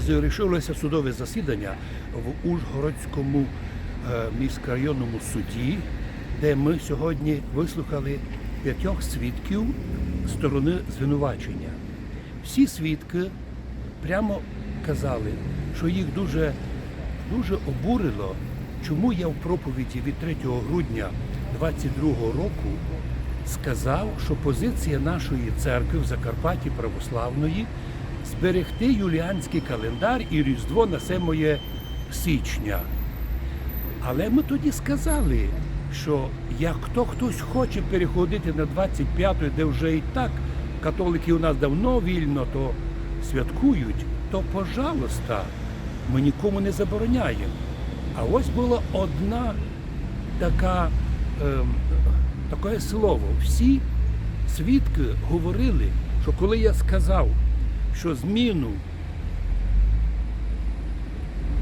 завершилося судове засідання в Ужгородському е, міськрайонному суді, де ми сьогодні вислухали п'ятьох свідків сторони звинувачення. Всі свідки прямо казали, що їх дуже, дуже обурило, чому я в проповіді від 3 грудня 22 року сказав, що позиція нашої церкви в Закарпатті православної зберегти юліанський календар і Різдво на 7 січня. Але ми тоді сказали, що як хто хтось хоче переходити на 25 де вже і так католики у нас давно вільно, то святкують, то пожалуйста, ми нікому не забороняємо. А ось була одна така, ем, таке слово. Всі свідки говорили, що коли я сказав, що зміну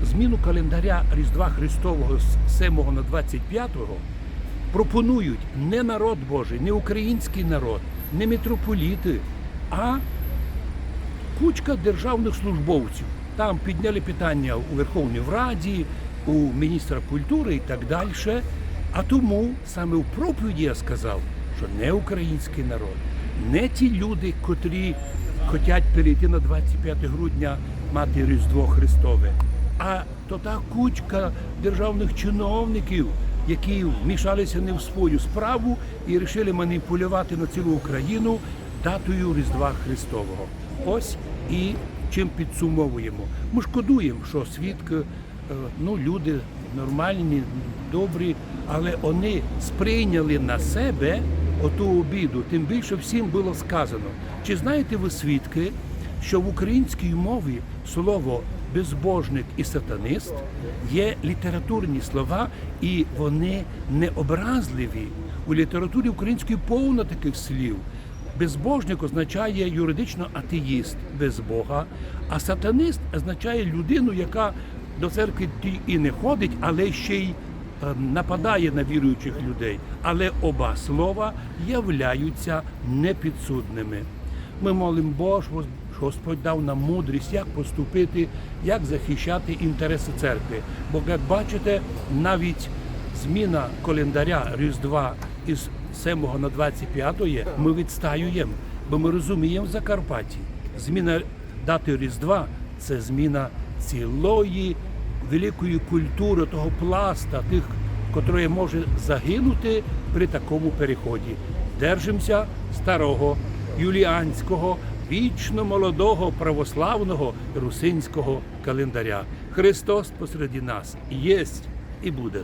зміну календаря Різдва Христового з 7 на 25 пропонують не народ Божий, не український народ, не митрополіти, а кучка державних службовців. Там підняли питання у Верховній Раді, у міністра культури і так далі. А тому саме в проповіді я сказав, що не український народ, не ті люди, котрі хочуть перейти на 25 грудня мати Різдво Христове, а то та кучка державних чиновників, які вмішалися не в свою справу і вирішили маніпулювати на цілу Україну датою Різдва Христового. Ось і чим підсумовуємо. Ми шкодуємо, що свідки, е, ну люди нормальні, добрі, але вони сприйняли на себе оту обіду. Тим більше всім було сказано. Чи знаєте ви свідки, що в українській мові слово безбожник і сатанист є літературні слова, і вони не образливі. У літературі української повно таких слів. Безбожник означає юридично атеїст без Бога, а сатанист означає людину, яка до церкви і не ходить, але ще й нападає на віруючих людей. Але оба слова являються непідсудними. Ми молимо Бога, Господь дав нам мудрість, як поступити, як захищати інтереси церкви. Бо, як бачите, навіть зміна календаря Різдва із 7 на 25 ми відстаюємо, бо ми розуміємо в Закарпатті. Зміна дати Різдва це зміна цілої великої культури, того пласта, тих, котрої може загинути при такому переході. Держимося старого юліанського, вічно молодого православного русинського календаря. Христос посеред нас єсть і буде.